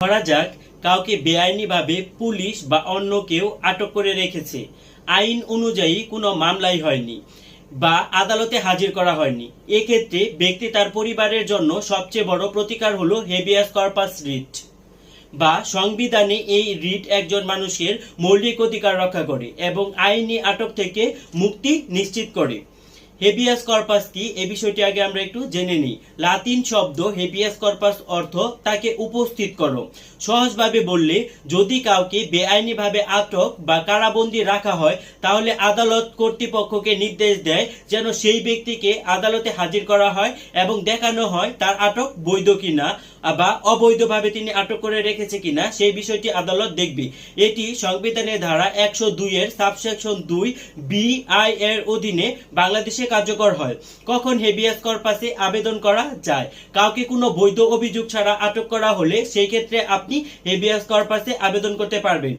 ধরা যাক, কাউকে বেআইনিভাবে পুলিশ বা অন্য কেউ আটক করে রেখেছে। আইন অনুযায়ী কোনো মামলাই হয়নি বা আদালতে হাজির করা হয়নি। এক্ষেত্রে ব্যক্তি তার পরিবারের জন্য সবচেয়ে বড় প্রতিকার হলো হেবিয়াস কর্পাস রিট বা সংবিধানে এই রিট একজন মানুষের মৌলিক অধিকার রক্ষা করে এবং আইনি আটক থেকে মুক্তি নিশ্চিত করে। হেবিয়াস কর্পাস কি? এ বিষয়টি আগে আমরা একটু জেনে নিই। লাতিন শব্দ হেবিয়াস কর্পাস অর্থ তাকে উপস্থিত করো। সহজভাবে বললে, যদি কাউকে বেআইনিভাবে আটক বা কারাবন্দী রাখা হয়, তাহলে আদালত কর্তৃপক্ষকে নির্দেশ দেয় যেন সেই ব্যক্তিকে আদালতে হাজির করা হয় এবং দেখানো হয় তার আটক বৈধ কিনা। বা অবৈধভাবে তিনি আটক করে রেখেছে কিনা সেই বিষয়টি আদালত দেখবে। এটি সংবিধানের ধারা একশো দুই এর সাবসেকশন দুই বিআই এর অধীনে বাংলাদেশে কার্যকর হয়। কখন হেবিয়াস কর্পাসে আবেদন করা যায়? কাউকে কোনো বৈধ অভিযোগ ছাড়া আটক করা হলে সেই ক্ষেত্রে আপনি হেবিয়াস কর্পাসে আবেদন করতে পারবেন।